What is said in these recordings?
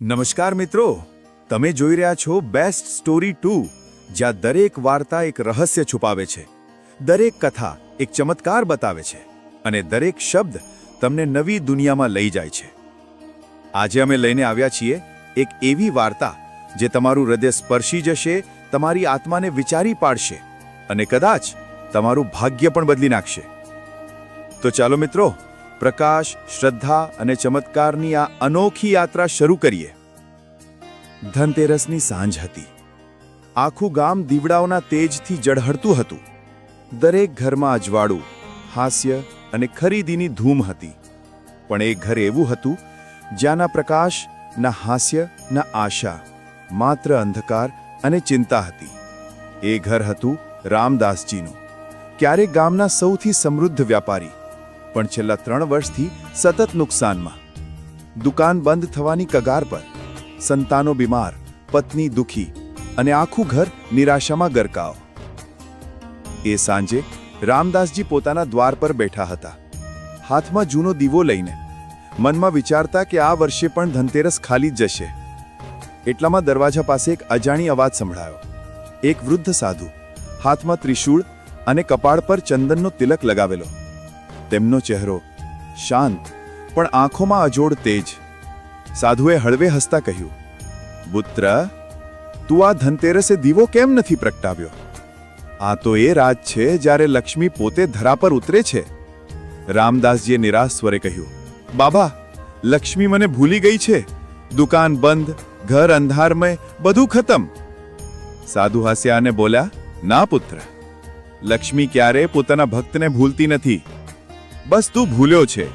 નમસ્કાર મિત્રો, તમે જોઈ રહ્યા છો બેસ્ટ સ્ટોરી ટુ, જ્યાં દરેક વાર્તા એક રહસ્ય છુપાવે છે. દરેક કથા એક ચમત્કાર બતાવે છે અને દરેક શબ્દ તમને નવી દુનિયામાં લઈ જાય છે. આજે અમે લઈને આવ્યા છીએ એક એવી વાર્તા જે તમારું હૃદય સ્પર્શી જશે, તમારી આત્માને વિચારી પાડશે અને કદાચ તમારું ભાગ્ય પણ બદલી નાખશે. તો ચાલો મિત્રો પ્રકાશ, શ્રદ્ધા અને ચમત્કારની આ અનોખી યાત્રા શરૂ કરીએ. ધનતેરસની સાંજ હતી. આખું ગામ દીવડાઓના તેજથી જળહળતું હતું. દરેક ઘરમાં અજવાળું, હાસ્ય અને ખરીદીની ધૂમ હતી. પણ એ ઘર એવું હતું, જ્યાંના પ્રકાશ, ના હાસ્ય, ના આશા, માત્ર અંધકાર અને ચિંતા હતી. એ ઘર હતું રામદાસજીનું. ક્યારેક ગામના સૌથી સમૃદ્ધ વ્યાપારી. પણ છેલ્લા ત્રણ વર્ષથી સતત નુકસાનમાં. દુકાન બંધ થવાની કગાર પર, સંતાનો બીમાર, પત્ની દુખી અને આખું ઘર નિરાશામાં ગરકાવ. એ સાંજે રામદાસજી પોતાના દ્વાર પર બેઠા હતા. હાથમાં જૂનો દીવો લઈને, મનમાં વિચારતા કે આ વર્ષે પણ ધનતેરસ ખાલી જ જશે. એટલામાં દરવાજા પાસે એક અજાણી અવાજ સંભળાયો. એક વૃદ્ધ સાધુ, હાથમાં ત્રિશૂળ અને કપાળ પર ચંદનનો તિલક લગાવેલો. તેમનો ચહેરો શાંત, પણ આંખોમાં અજોડ તેજ. સાધુએ હળવે હસતા કહ્યું, પુત્ર, તું આ ધનતેરસે દીવો કેમ નથી પ્રગટાવ્યો? આ તો એ રાત છે જ્યારે લક્ષ્મી પોતે ધરા પર ઉતરે છે. રામદાસજીએ નિરાશ સ્વરે કહ્યું, બાબા, લક્ષ્મી મને ભૂલી ગઈ છે. દુકાન બંધ, ઘર અંધારમય, બધું ખતમ. સાધુ હાસ્યા અને બોલ્યા, ના પુત્ર, લક્ષ્મી ક્યારે પોતાના ભક્તને ભૂલતી નથી. બસ તું ભૂલ્યો છે.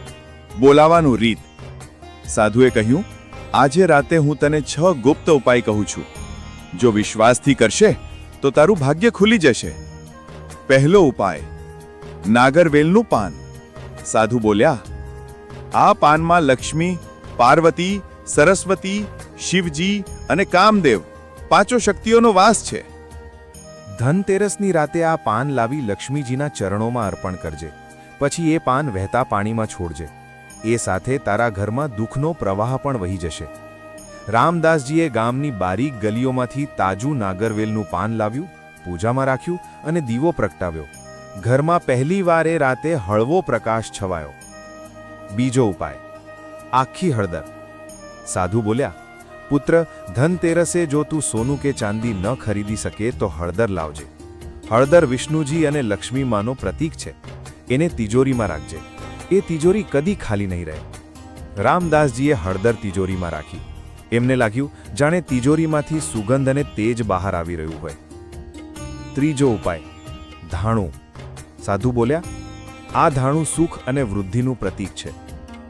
બોલાવાનું રીત. સાધુએ કહ્યું, આજે રાતે હું તને છ ગુપ્ત ઉપાય કહું છું. જો વિશ્વાસથી કરશે, તો તારું ભાગ્ય ખુલી જશે. પહેલો ઉપાય, નાગરવેલનું પાન. સાધુ બોલ્યા, આ પાનમાં લક્ષ્મી, પાર્વતી, સરસ્વતી, શિવજી અને કામદેવ પાંચો શક્તિઓનો વાસ છે. ધનતેરસની રાતે આ પાન લાવી લક્ષ્મીજીના ચરણોમાં અર્પણ કરજે. પછી એ પાન વહેતા પાણીમાં છોડજે. એ સાથે તારા ઘરમાં દુઃખનો પ્રવાહ પણ વહી જશે. રામદાસજીએ ગામની બારીક ગલીઓમાંથી તાજું નાગરવેલનું પાન લાવ્યું, પૂજામાં રાખ્યું અને દીવો પ્રગટાવ્યો. ઘરમાં પહેલી વારે રાતે હળવો પ્રકાશ છવાયો. બીજો ઉપાય. આખી હળદર. સાધુ બોલ્યા, પુત્ર ધનતેરસે જો તું સોનું કે ચાંદી ન ખરીદી શકે તો હળદર લાવજે. હળદર વિષ્ણુજી અને લક્ષ્મી માનો પ્રતીક છે. એને તિજોરીમાં રાખજે. એ તિજોરી કદી ખાલી નહીં રહે. રામદાસજીએ હળદર તિજોરીમાં રાખી. એમને લાગ્યું, જાણે તિજોરીમાંથી સુગંધ અને તેજ બહાર આવી રહ્યું હોય. ત્રીજો ઉપાય, ધાણું. સાધુ બોલ્યા, આ ધાણું સુખ અને વૃદ્ધિનું પ્રતીક છે.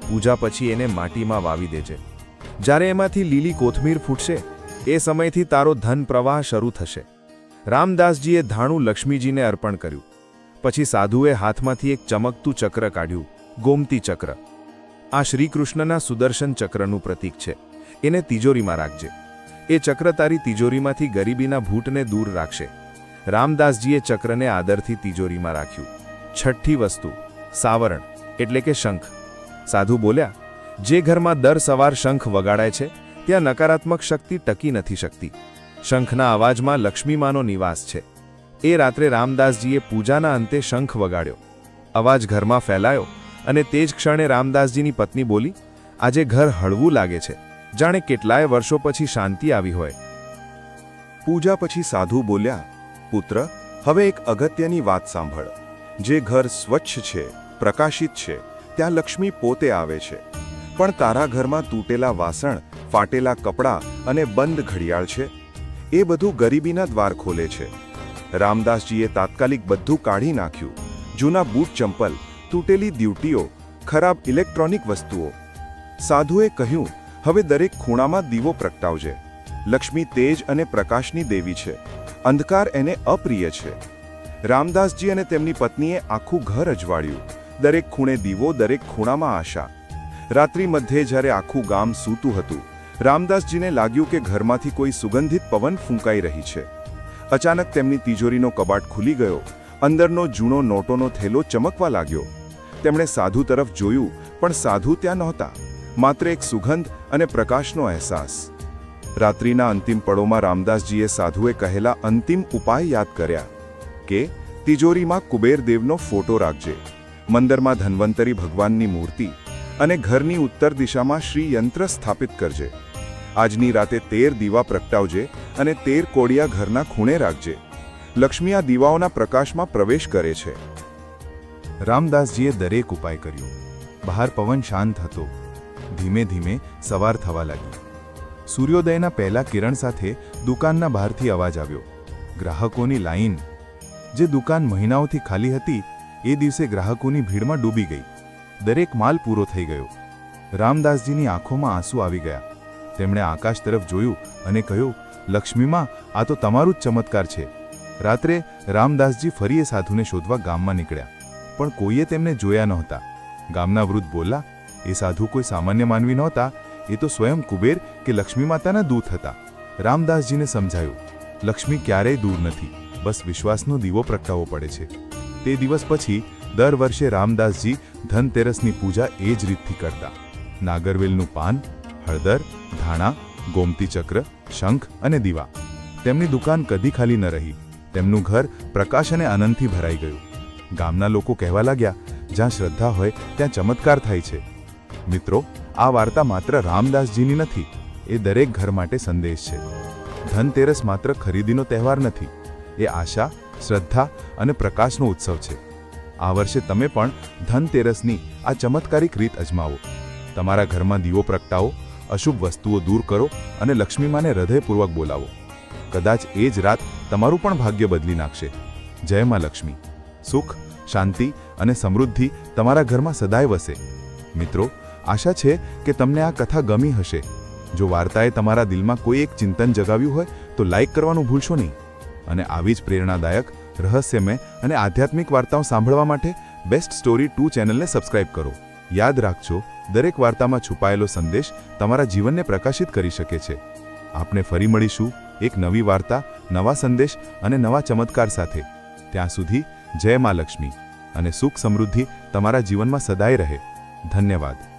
પૂજા પછી એને માટીમાં વાવી દેજે. જ્યારે એમાંથી લીલી કોથમીર ફૂટશે, એ સમયથી તારો ધન પ્રવાહ શરૂ થશે. રામદાસજીએ ધાણું લક્ષ્મીજીને અર્પણ કર્યું. પછી સાધુએ હાથમાંથી એક ચમકતું ચક્ર કાઢ્યું, ગોમતી ચક્ર. આ શ્રીકૃષ્ણના સુદર્શન ચક્રનું પ્રતીક છે. એને તિજોરીમાં રાખજે. એ ચક્ર તારી તિજોરીમાંથી ગરીબીના ભૂટને દૂર રાખશે. રામદાસજીએ ચક્રને આદરથી તિજોરીમાં રાખ્યું. છઠ્ઠી વસ્તુ, સાવરણ, એટલે કે શંખ. સાધુ બોલ્યા, જે ઘરમાં દર સવાર શંખ વગાડાય છે, ત્યાં નકારાત્મક શક્તિ ટકી નથી શકતી. શંખના અવાજમાં લક્ષ્મીમાનો નિવાસ છે. એ રાત્રે રામદાસજીએ પૂજાના અંતે શંખ વગાડ્યો. અવાજ ઘરમાં ફેલાયો અને તે જ ક્ષણે રામદાસજીની પત્ની બોલી, આજે ઘર હળવું લાગે છે. જાણે કેટલાય વર્ષો પછી શાંતિ આવી હોય. પૂજા પછી સાધુ બોલ્યા, પુત્ર, હવે એક અગત્યની વાત સાંભળ. જે ઘર સ્વચ્છ છે, પ્રકાશિત છે, ત્યાં લક્ષ્મી પોતે આવે છે. પણ તારા ઘરમાં તૂટેલા વાસણ, ફાટેલા કપડાં અને બંધ ઘડિયાળ છે. એ બધું ગરીબીના દ્વાર ખોલે છે. રામદાસજીએ તાત્કાલિક બધું કાઢી નાખ્યું. જૂના બૂટ ચંપલ, તૂટેલી ડ્યુટીઓ ખરાબ ઇલેક્ટ્રોનિક વસ્તુઓ. સાધુએ કહ્યું, હવે દરેક ખૂણામાં દીવો પ્રગટાવજે. લક્ષ્મી તેજ અને પ્રકાશની દેવી છે. અંધકાર એને અપ્રિય છે. રામદાસજી અને તેમની પત્નીએ આખું ઘર અજવાળ્યું. દરેક ખૂણે દીવો, દરેક ખૂણામાં આશા. રાત્રિ મધ્યે જ્યારે આખું ગામ સૂતું હતું, રામદાસજીને લાગ્યું કે ઘરમાંથી કોઈ સુગંધિત પવન ફૂંકાઈ રહી છે. અચાનક તેમની તિજોરીનો કબાટ ખુલી ગયો. અંદરનો જૂનો નોટોનો થેલો ચમકવા લાગ્યો. તેમણે સાધુ તરફ જોયું, પણ સાધુ ત્યાં નહોતા. માત્ર એક સુગંધ અને પ્રકાશનો અહેસાસ. રાત્રિના અંતિમ પળોમાં રામદાસજીએ સાધુએ કહેલા અંતિમ ઉપાય યાદ કર્યા. કે, તિજોરીમાં કુબેરદેવનો ફોટો રાખજે. મંદરમાં ધન્વંતરી ભગવાનની મૂર્તિ અને ઘરની ઉત્તર દિશામાં શ્રી યંત્ર સ્થાપિત કરજે. આજની રાતે તેર દીવા પ્રગટાવજે અને તેર કોડિયા ઘરના ખૂણે રાખજે. લક્ષ્મી આ દીવાઓના પ્રકાશમાં પ્રવેશ કરે છે. રામદાસજીએ દરેક ઉપાય કર્યો. બહાર પવન શાંત હતો. ધીમે ધીમે સવાર થવા લાગી. સૂર્યોદયના પહેલા કિરણ સાથે દુકાનના બહારથી અવાજ આવ્યો. ગ્રાહકોની લાઈન. જે દુકાન મહિનાઓથી ખાલી હતી, એ દિવસે ગ્રાહકોની ભીડમાં ડૂબી ગઈ. દરેક માલ પૂરો થઈ ગયો. રામદાસજીની આંખોમાં આંસુ આવી ગયા. તેમણે આકાશ તરફ જોયું અને કહ્યું લક્ષ્મીમાં આ તો તમારું જ ચમત્કાર છે. રાત્રે રામદાસજી ફરી એ સાધુને શોધવા ગામમાં નીકળ્યા. પણ કોઈએ તેમને જોયા નહોતા. ગામના વૃદ્ધ બોલા એ સાધુ કોઈ સામાન્ય માનવી નહોતા. એ તો સ્વયં કુબેર કે લક્ષ્મી માતાના દૂત હતા. રામદાસજીને સમજાયું, લક્ષ્મી ક્યારેય દૂર નથી. બસ વિશ્વાસનો દીવો પ્રગટાવવો પડે છે. તે દિવસ પછી દર વર્ષે રામદાસજી ધનતેરસની પૂજા એ જ રીતથી કરતા. નાગરવેલનું પાન, હળદર, ધાણા ગોમતી ચક્ર, શંખ અને દીવા. તેમની દુકાન કદી ખાલી ન રહી. તેમનું ઘર પ્રકાશ અને આનંદથી ભરાઈ ગયું. ગામના લોકો કહેવા લાગ્યા, જ્યાં શ્રદ્ધા હોય, ત્યાં ચમત્કાર થાય છે. મિત્રો, આ વાર્તા માત્ર રામદાસજીની નથી, એ દરેક ઘર માટે સંદેશ છે. ધનતેરસ માત્ર ખરીદીનો તહેવાર નથી. એ આશા, શ્રદ્ધા અને પ્રકાશનો ઉત્સવ છે. આ વર્ષે તમે પણ ધનતેરસની આ ચમત્કારિક રીત અજમાવો. તમારા ઘરમાં દીવો પ્રગટાવો અશુભ વસ્તુઓ દૂર કરો અને લક્ષ્મીમાને હૃદયપૂર્વક બોલાવો. કદાચ એ જ રાત તમારું પણ ભાગ્ય બદલી નાખશે. જય માં લક્ષ્મી. સુખ, શાંતિ અને સમૃદ્ધિ તમારા ઘરમાં સદાય વસે. મિત્રો, આશા છે કે તમને આ કથા ગમી હશે. જો વાર્તાએ તમારા દિલમાં કોઈ એક ચિંતન જગાવ્યું હોય, તો લાઇક કરવાનું ભૂલશો નહીં. અને આવી જ પ્રેરણાદાયક, રહસ્યમય અને આધ્યાત્મિક વાર્તાઓ સાંભળવા માટે બેસ્ટ સ્ટોરી ટુ ચેનલને સબસ્ક્રાઇબ કરો. યાદ રાખજો દરેક વાર્તામાં છુપાયેલો સંદેશ તમારા જીવનને પ્રકાશિત કરી શકે છે. આપણે ફરી મળીશું એક નવી વાર્તા, નવા સંદેશ અને નવા ચમત્કાર સાથે. ત્યાં સુધી જય મા લક્ષ્મી. અને સુખ સમૃદ્ધિ તમારા જીવનમાં સદાય રહે. ધન્યવાદ.